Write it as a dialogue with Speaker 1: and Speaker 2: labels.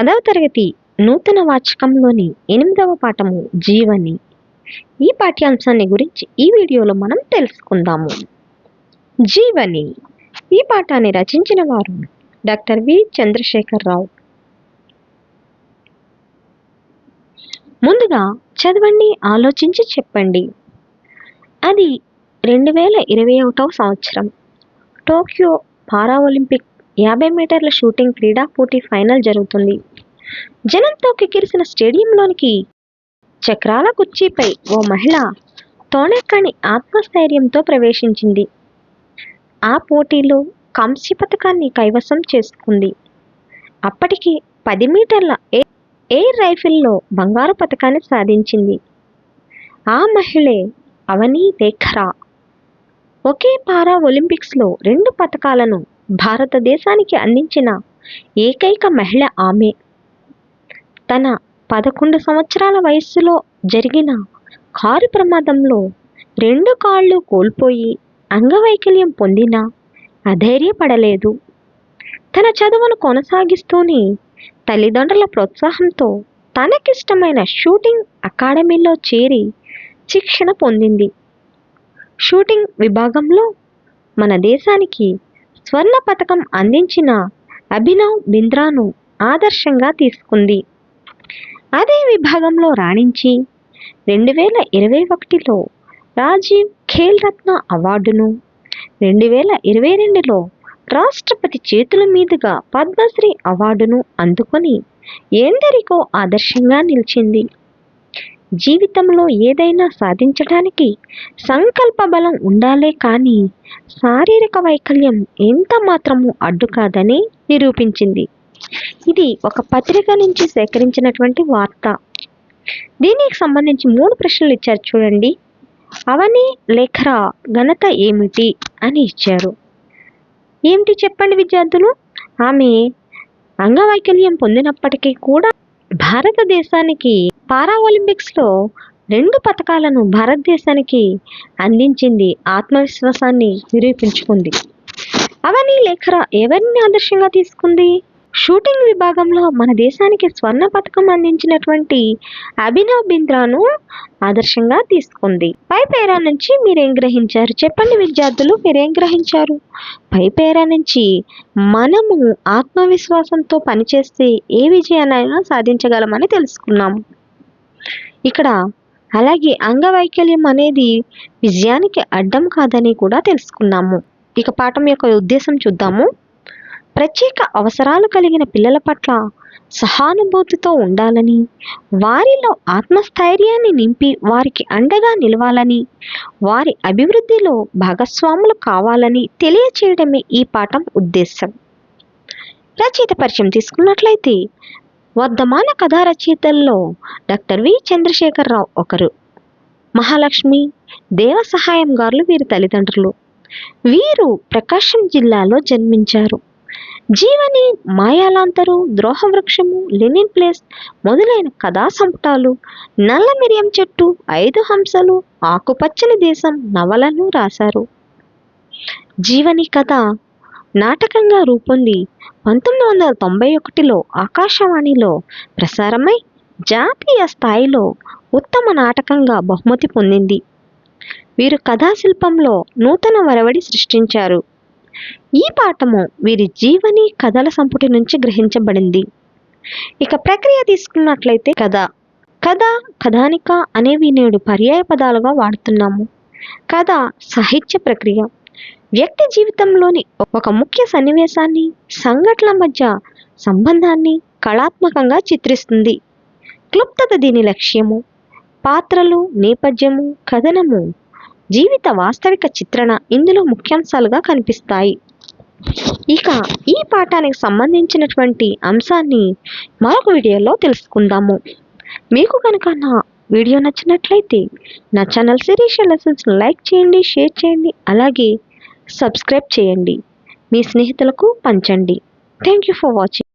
Speaker 1: పదవ తరగతి నూతన వాచకంలోని ఎనిమిదవ పాఠము జీవని. ఈ పాఠ్యాంశాన్ని గురించి ఈ వీడియోలో మనం తెలుసుకుందాము. జీవని. ఈ పాఠాన్ని రచించిన వారు డాక్టర్ వి చంద్రశేఖర్ రావు. ముందుగా చదవండి ఆలోచించి చెప్పండి. అది రెండు వేల ఇరవై ఒకటవ సంవత్సరం. టోక్యో పారా ఒలింపిక్ యాభై మీటర్ల షూటింగ్ క్రీడా పోటీ ఫైనల్ జరుగుతుంది. జనంతో కిక్కిరిసిన స్టేడియంలోనికి చక్రాల కుర్చీపై ఓ మహిళ తోనెక్కని ఆత్మస్థైర్యంతో ప్రవేశించింది. ఆ పోటీలో కాంస్య పథకాన్ని కైవసం చేసుకుంది. అప్పటికి పది మీటర్ల ఎ- ఎయిర్ రైఫిల్లో బంగారు పథకాన్ని సాధించింది. ఆ మహిళే అవని దేఖరా ఒకే పారా ఒలింపిక్స్లో రెండు పథకాలను భారతదేశానికి అందించిన ఏకైక మహిళ ఆమె. తన పదకొండు సంవత్సరాల వయస్సులో జరిగిన కారు ప్రమాదంలో రెండు కాళ్ళు కోల్పోయి అంగవైకల్యం పొందినా అధైర్యపడలేదు. తన చదువును కొనసాగిస్తూనే తల్లిదండ్రుల ప్రోత్సాహంతో తనకిష్టమైన షూటింగ్ అకాడమీలో చేరి శిక్షణ పొందింది. షూటింగ్ విభాగంలో మన దేశానికి స్వర్ణ పథకం అందించిన అభినవ్ బింద్రాను ఆదర్శంగా తీసుకుంది. అదే విభాగంలో రాణించి రెండు వేల ఇరవై ఒకటిలో రాజీవ్ ఖేల్ రత్న అవార్డును రెండు వేల ఇరవై రెండులో రాష్ట్రపతి చేతుల మీదుగా పద్మశ్రీ అవార్డును అందుకొని ఎందరికో ఆదర్శంగా నిలిచింది. జీవితంలో ఏదైనా సాధించడానికి సంకల్ప బలం ఉండాలే కానీ శారీరక వైకల్యం ఎంత మాత్రము అడ్డు కాదని నిరూపించింది. ఇది ఒక పత్రిక నుంచి సేకరించినటువంటి వార్త. దీనికి సంబంధించి మూడు ప్రశ్నలు ఇచ్చారు చూడండి. అవని లేఖరా ఘనత ఏమిటి అని ఇచ్చారు. ఏమిటి చెప్పండి విద్యార్థులు? ఆమె అంగవైకల్యం పొందినప్పటికీ కూడా భారతదేశానికి పారా ఒలింపిక్స్లో రెండు పథకాలను భారతదేశానికి అందించింది ఆత్మవిశ్వాసాన్ని నిరూపించుకుంది. అవని లేఖరా ఎవరిని ఆదర్శంగా తీసుకుంది? షూటింగ్ విభాగంలో మన దేశానికి స్వర్ణ పథకం అందించినటువంటి అభినవ్ బింద్రాను ఆదర్శంగా తీసుకుంది. పై పేరా నుంచి మీరేం గ్రహించారు? చెప్పండి విద్యార్థులు మీరేం గ్రహించారు? పై పేరా నుంచి మనము ఆత్మవిశ్వాసంతో పనిచేస్తే ఏ విజయాన్నైనా సాధించగలమని తెలుసుకున్నాము ఇక్కడ అలాగే అంగవైకల్యం అనేది విజయానికి అడ్డం కాదని కూడా తెలుసుకున్నాము. ఇక పాఠం యొక్క ఉద్దేశం చూద్దాము. ప్రత్యేక అవసరాలు కలిగిన పిల్లల పట్ల సహానుభూతితో ఉండాలని వారిలో ఆత్మస్థైర్యాన్ని నింపి వారికి అండగా నిలవాలని వారి అభివృద్ధిలో భాగస్వాములు కావాలని తెలియచేయడమే ఈ పాఠం ఉద్దేశం. రచయిత పరిచయం తీసుకున్నట్లయితే వర్ధమాన కథా రచయితల్లో డాక్టర్ వి. చంద్రశేఖరరావు ఒకరు. మహాలక్ష్మి దేవ సహాయం గారులు వీరి తల్లిదండ్రులు. వీరు ప్రకాశం జిల్లాలో జన్మించారు. జీవని మాయాలాంతరు ద్రోహవృక్షము లెనిన్ ప్లేస్ మొదలైన కథా సంపుటాలు నల్ల మిరియం చెట్టు ఐదు హంసలు ఆకుపచ్చని దేశం నవలను రాశారు. జీవని కథ నాటకంగా రూపొంది పంతొమ్మిది వందల తొంభై ఒకటిలో ఆకాశవాణిలో ప్రసారమై జాతీయ స్థాయిలో ఉత్తమ నాటకంగా బహుమతి పొందింది. వీరు కథాశిల్పంలో నూతన వరవడి సృష్టించారు. ఈ పాఠము వీరి జీవని కథల సంపుటి నుంచి గ్రహించబడింది. ఇక ప్రక్రియ తీసుకున్నట్లయితే కథ. కథ కథానిక అనేవి నేడు పర్యాయ పదాలుగా వాడుతున్నాము. కథ సాహిత్య ప్రక్రియ. వ్యక్తి జీవితంలోని ఒక ముఖ్య సన్నివేశాన్ని సంఘటనల మధ్య సంబంధాన్ని కళాత్మకంగా చిత్రిస్తుంది. క్లుప్తత దీని లక్ష్యము. పాత్రలు నేపథ్యము కథనము జీవిత వాస్తవిక చిత్రణ ఇందులో ముఖ్యాంశాలుగా కనిపిస్తాయి. ఇక ఈ పాఠానికి సంబంధించినటువంటి అంశాన్ని మరొక వీడియోలో తెలుసుకుందాము. మీకు కనుక నా వీడియో నచ్చినట్లయితే నా ఛానల్ శిరీష లెసన్స్ లైక్ చేయండి షేర్ చేయండి అలాగే సబ్స్క్రైబ్ చేయండి. మీ స్నేహితులకు పంచండి. Thank you for watching.